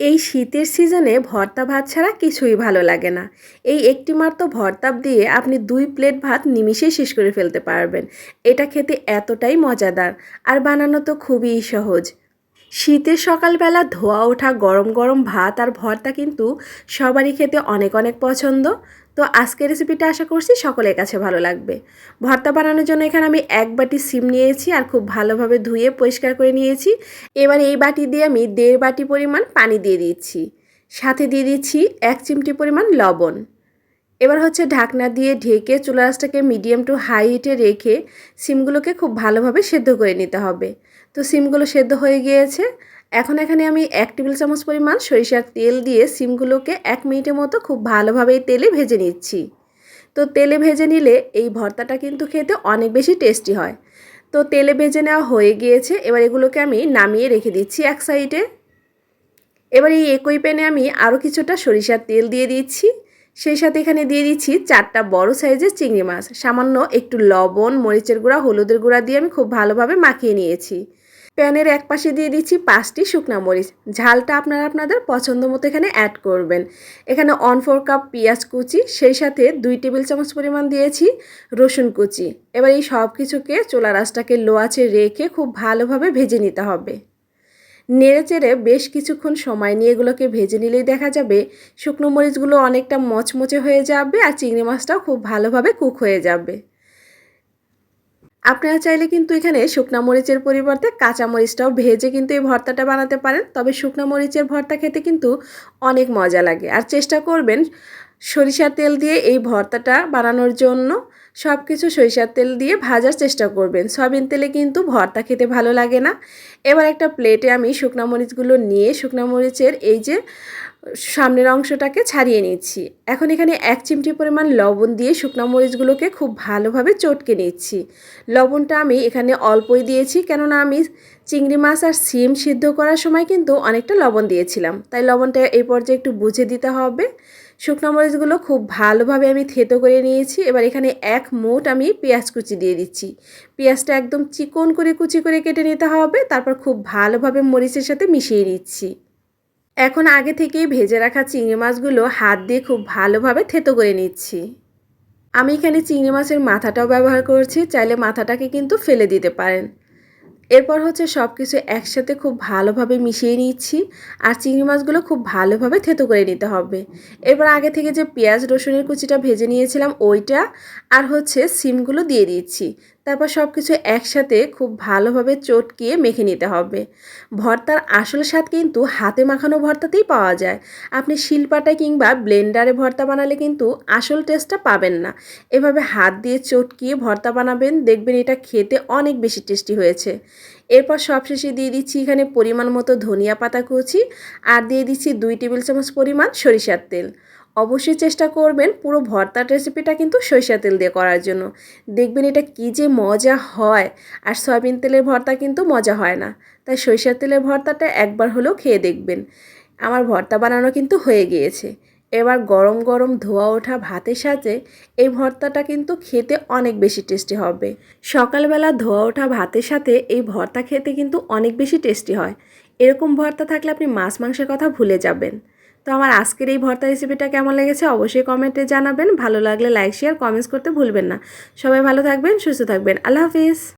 এই শীতের সিজনে ভর্তা ভাত ছাড়া কিছুই ভালো লাগে না। এই একটি মাত্র ভর্তা দিয়ে আপনি দুই প্লেট ভাত নিমিশে শেষ করে ফেলতে পারবেন। এটা খেতে এতটাই মজাদার, আর বানানো তো খুবই সহজ। শীতের সকালবেলা ধোয়া ওঠা গরম গরম ভাত আর ভর্তা কিন্তু সবারই খেতে অনেক অনেক পছন্দ। তো আজকের রেসিপিটা আশা করছি সকলের কাছে ভালো লাগবে। ভর্তা বানানোর জন্য এখানে আমি এক বাটি সিম নিয়েছি আর খুব ভালোভাবে ধুয়ে পরিষ্কার করে নিয়েছি। এবার এই বাটি দিয়ে আমি দেড় বাটি পরিমাণ পানি দিয়ে দিচ্ছি। সাথে দিয়ে দিচ্ছি এক চিমটি পরিমাণ লবণ। এবার হচ্ছে ঢাকনা দিয়ে ঢেকে চুলা আঁচটাকে মিডিয়াম টু হাই হিটে রেখে সিমগুলোকে খুব ভালোভাবে সেদ্ধ করে নিতে হবে। তো সিমগুলো সেদ্ধ হয়ে গিয়েছে। এখন এখানে আমি এক টেবিল চামচ পরিমাণ সরিষার তেল দিয়ে সিমগুলোকে এক মিনিটের মতো খুব ভালোভাবে তেলে ভেজে নিচ্ছি। তো তেলে ভেজে নিলে এই ভর্তাটা কিন্তু খেতে অনেক বেশি টেস্টি হয়। তো তেলে ভেজে নেওয়া হয়ে গিয়েছে, এবার এগুলোকে আমি নামিয়ে রেখে দিচ্ছি এক সাইডে। এবার এই একই প্যানে আমি আরও কিছুটা সরিষার তেল দিয়ে দিচ্ছি। সেই সাথে এখানে দিয়ে দিচ্ছি চারটা বড় সাইজের চিংড়ি মাছ। সামান্য একটু লবণ, মরিচের গুঁড়া, হলুদের গুঁড়া দিয়ে আমি খুব ভালোভাবে মাখিয়ে নিয়েছি। প্যানের এক পাশে দিয়ে দিচ্ছি পাঁচটি শুকনা মরিচ। ঝালটা আপনারা আপনাদের পছন্দ মতো এখানে অ্যাড করবেন। এখানে অন ফোর কাপ পেঁয়াজ কুচি, সেই সাথে দুই টেবিল চামচ পরিমাণ দিয়েছি রসুন কুচি। এবার এই সব কিছুকে চোলা রাসটাকে লো আঁচে রেখে খুব ভালোভাবে ভেজে নিতে হবে। নেড়ে চেড়ে বেশ কিছুক্ষণ সময় নিয়ে এগুলোকে ভেজে নিলেই দেখা যাবে শুকনো মরিচগুলো অনেকটা মচমচে হয়ে যাবে আর চিংড়ি মাছটাও খুব ভালোভাবে কুক হয়ে যাবে। আপনারা চাইলে কিন্তু এখানে শুকনা মরিচের পরিবর্তে কাঁচা মরিচটাও ভেজে কিন্তু এই ভর্তাটা বানাতে পারেন। তবে শুকনা মরিচের ভর্তা খেতে কিন্তু অনেক মজা লাগে। আর চেষ্টা করবেন সরিষার তেল দিয়ে এই ভর্তাটা বানানোর জন্য। সব কিছু সরিষার তেল দিয়ে ভাজার চেষ্টা করবেন। সয়াবিন তেলে কিন্তু ভর্তা খেতে ভালো লাগে না। এবার একটা প্লেটে আমি শুকনা মরিচগুলো নিয়ে শুকনা মরিচের এই যে সামনের অংশটাকে ছাড়িয়ে নিচ্ছি। এখন এখানে এক চিমটি পরিমাণ লবণ দিয়ে শুকনো মরিচগুলোকে খুব ভালোভাবে চটকে নিচ্ছি। লবণটা আমি এখানে অল্পই দিয়েছি, কেননা আমি চিংড়ি মাছ আর সিম সিদ্ধ করার সময় কিন্তু অনেকটা লবণ দিয়েছিলাম। তাই লবণটা এই পর্যায়ে একটু বুঝে দিতে হবে। শুকনো মরিচগুলো খুব ভালোভাবে আমি থেতো করে নিয়েছি। এবার এখানে এক মোট আমি পেঁয়াজ কুচি দিয়ে দিচ্ছি। পেঁয়াজটা একদম চিকন করে কুচি করে কেটে নিতে হবে, তারপর খুব ভালোভাবে মরিচের সাথে মিশিয়ে নিচ্ছি। এখন আগে থেকেই ভেজে রাখা চিংড়ি মাছগুলো হাত দিয়ে খুব ভালোভাবে থেতো করে নিচ্ছি। আমি এখানে চিংড়ি মাছের মাথাটাও ব্যবহার করছি, চাইলে মাথাটাকে কিন্তু ফেলে দিতে পারেন। এরপর হচ্ছে সব কিছু একসাথে খুব ভালোভাবে মিশিয়ে নিচ্ছি আর চিংড়ি মাছগুলো খুব ভালোভাবে থেতো করে নিতে হবে। এরপর আগে থেকে যে পেঁয়াজ রসুনের কুচিটা ভেজে নিয়েছিলাম, ওইটা আর হচ্ছে সিমগুলো দিয়ে দিচ্ছি। তারপর সব কিছু একসাথে খুব ভালোভাবে চটকিয়ে মেখে নিতে হবে। ভর্তার আসল স্বাদ কিন্তু হাতে মাখানো ভর্তাতেই পাওয়া যায়। আপনি শিলপাটায় কিংবা ব্লেন্ডারে ভর্তা বানালে কিন্তু আসল টেস্টটা পাবেন না। এভাবে হাত দিয়ে চটকিয়ে ভর্তা বানাবেন, দেখবেন এটা খেতে অনেক বেশি টেস্টি হয়েছে। এরপর সবশেষে দিয়ে দিচ্ছি এখানে পরিমাণ মতো ধনিয়া পাতা কুচি, আর দিয়ে দিচ্ছি দুই টেবিল চামচ পরিমাণ সরিষার তেল। অবশ্যই চেষ্টা করবেন পুরো ভর্তার রেসিপিটা কিন্তু সরিষা তেল দিয়ে করার জন্য। দেখবেন এটা কী যে মজা হয়। আর সয়াবিন তেলের ভর্তা কিন্তু মজা হয় না। তাই সরিষার তেলের ভর্তাটা একবার হলেও খেয়ে দেখবেন। আমার ভর্তা বানানো কিন্তু হয়ে গিয়েছে। এবার গরম গরম ধোয়া ওঠা ভাতের সাথে এই ভর্তাটা কিন্তু খেতে অনেক বেশি টেস্টি হবে। সকালবেলা ধোয়া ওঠা ভাতের সাথে এই ভর্তা খেতে কিন্তু অনেক বেশি টেস্টি হয়। এরকম ভর্তা থাকলে আপনি মাছ মাংসের কথা ভুলে যাবেন। তো আমার আজকের এই ভর্তা রেসিপিটা কেমন লেগেছে অবশ্যই কমেন্টে জানাবেন। ভালো লাগলে লাইক শেয়ার কমেন্টস করতে ভুলবেন না। সবাই ভালো থাকবেন, সুস্থ থাকবেন। আল্লাহ হাফিজ।